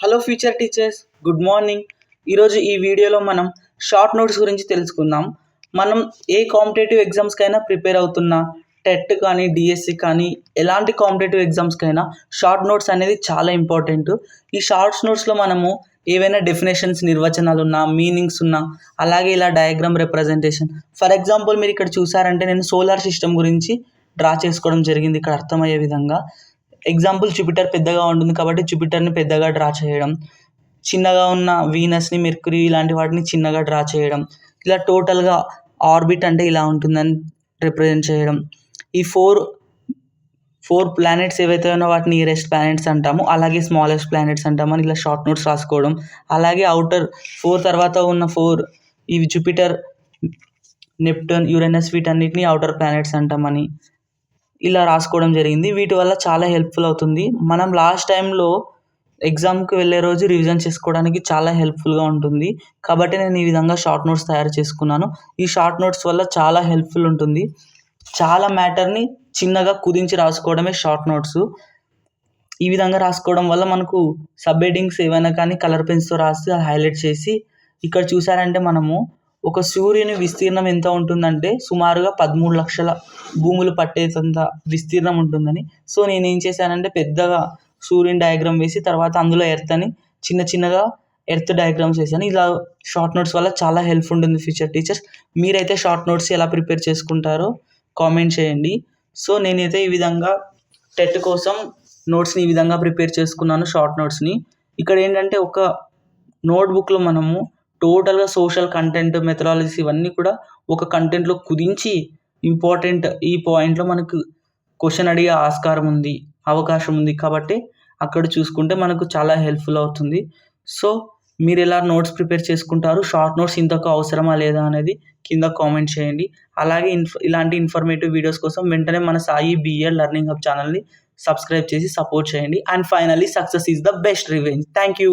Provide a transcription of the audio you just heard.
Hello future teachers good morning ఈరోజు ఈ వీడియోలో మనం షార్ట్ నోట్స్ గురించి తెలుసుకుందాం. మనం ఏ కాంపిటేటివ్ ఎగ్జామ్స్కైనా ప్రిపేర్ అవుతున్నా టెట్ కానీ డిఎస్సి కానీ ఎలాంటి కాంపిటేటివ్ ఎగ్జామ్స్కైనా షార్ట్ నోట్స్ అనేది చాలా ఇంపార్టెంట్ ఈ షార్ట్స్ నోట్స్లో మనము ఏవైనా డెఫినేషన్స్ నిర్వచనాలు ఉన్నా మీనింగ్స్ ఉన్నా అలాగే ఇలా డయాగ్రామ్ రిప్రజెంటేషన్ ఫర్ ఎగ్జాంపుల్ మీరు ఇక్కడ చూసారంటే నేను సోలార్ సిస్టమ్ గురించి డ్రా చేసుకోవడం జరిగింది. ఇక్కడ అర్థమయ్యే విధంగా ఎగ్జాంపుల్ జూపిటర్ పెద్దగా ఉంటుంది కాబట్టి జూపిటర్ని పెద్దగా డ్రా చేయడం. చిన్నగా ఉన్న వీనస్ని మెర్క్యూరీ ఇలాంటి వాటిని చిన్నగా డ్రా చేయడం. ఇలా టోటల్గా ఆర్బిట్ అంటే ఇలా ఉంటుందని రిప్రజెంట్ చేయడం. ఈ ఫోర్ ఫోర్ ప్లానెట్స్ ఏవైతే ఉన్నో వాటిని నియరెస్ట్ ప్లానెట్స్ అంటాము. అలాగే స్మాలెస్ట్ ప్లానెట్స్ అంటామని ఇలా షార్ట్ నోట్స్ రాసుకోవడం. అలాగే అవుటర్ ఫోర్ తర్వాత ఉన్న ఫోర్ ఇవి జూపిటర్ నెప్టూన్ యురేనస్ వీటన్నిటిని అవుటర్ ప్లానెట్స్ అంటామని ఇలా రాసుకోవడం జరిగింది. వీటి వల్ల చాలా హెల్ప్ఫుల్ అవుతుంది. మనం లాస్ట్ టైంలో ఎగ్జామ్కి వెళ్ళే రోజు రివిజన్ చేసుకోవడానికి చాలా హెల్ప్ఫుల్గా ఉంటుంది. కాబట్టి నేను ఈ విధంగా షార్ట్ నోట్స్ తయారు చేసుకున్నాను. ఈ షార్ట్ నోట్స్ వల్ల చాలా హెల్ప్ఫుల్ ఉంటుంది. చాలా మ్యాటర్ని చిన్నగా కుదించి రాసుకోవడమే షార్ట్ నోట్స్. ఈ విధంగా రాసుకోవడం వల్ల మనకు సబ్ హెడ్డింగ్స్ ఏవైనా కానీ కలర్ పెన్స్తో రాసి హైలైట్ చేసి ఇక్కడ చూసారంటే మనము ఒక సూర్యుని విస్తీర్ణం ఎంత ఉంటుందంటే సుమారుగా పదమూడు లక్షల భూములు పట్టేంత విస్తీర్ణం ఉంటుందని. సో నేను ఏం చేశానంటే పెద్దగా సూర్యుని డయాగ్రామ్ వేసి తర్వాత అందులో ఎర్త్ అని చిన్న చిన్నగా ఎర్త్ డయాగ్రామ్స్ వేసాను ఇలా షార్ట్ నోట్స్ వల్ల చాలా హెల్ప్ ఉంటుంది ఫ్యూచర్ టీచర్స్. మీరైతే షార్ట్ నోట్స్ ఎలా ప్రిపేర్ చేసుకుంటారో కామెంట్ చేయండి. సో నేనైతే ఈ విధంగా టెట్ కోసం నోట్స్ని ఈ విధంగా ప్రిపేర్ చేసుకున్నాను షార్ట్ నోట్స్ని. ఇక్కడ ఏంటంటే ఒక నోట్బుక్లో మనము టోటల్గా సోషల్ కంటెంట్ మెథడాలజీస్ ఇవన్నీ కూడా ఒక కంటెంట్లో కుదించి ఇంపార్టెంట్ ఈ పాయింట్లో మనకు క్వశ్చన్ అడిగే ఆస్కారం ఉంది అవకాశం ఉంది. కాబట్టి అక్కడ చూసుకుంటే మనకు చాలా హెల్ప్ఫుల్ అవుతుంది. సో మీరు ఎలా నోట్స్ ప్రిపేర్ చేసుకుంటారు షార్ట్ నోట్స్ ఇంతకు అవసరమా లేదా అనేది కింద కామెంట్ చేయండి. అలాగే ఇన్ఫ ఇలాంటి ఇన్ఫర్మేటివ్ వీడియోస్ కోసం వెంటనే మన సాయి బిఎల్ లెర్నింగ్ హబ్ ఛానల్ని సబ్స్క్రైబ్ చేసి సపోర్ట్ చేయండి. And finally success is the best revenge. Thank you.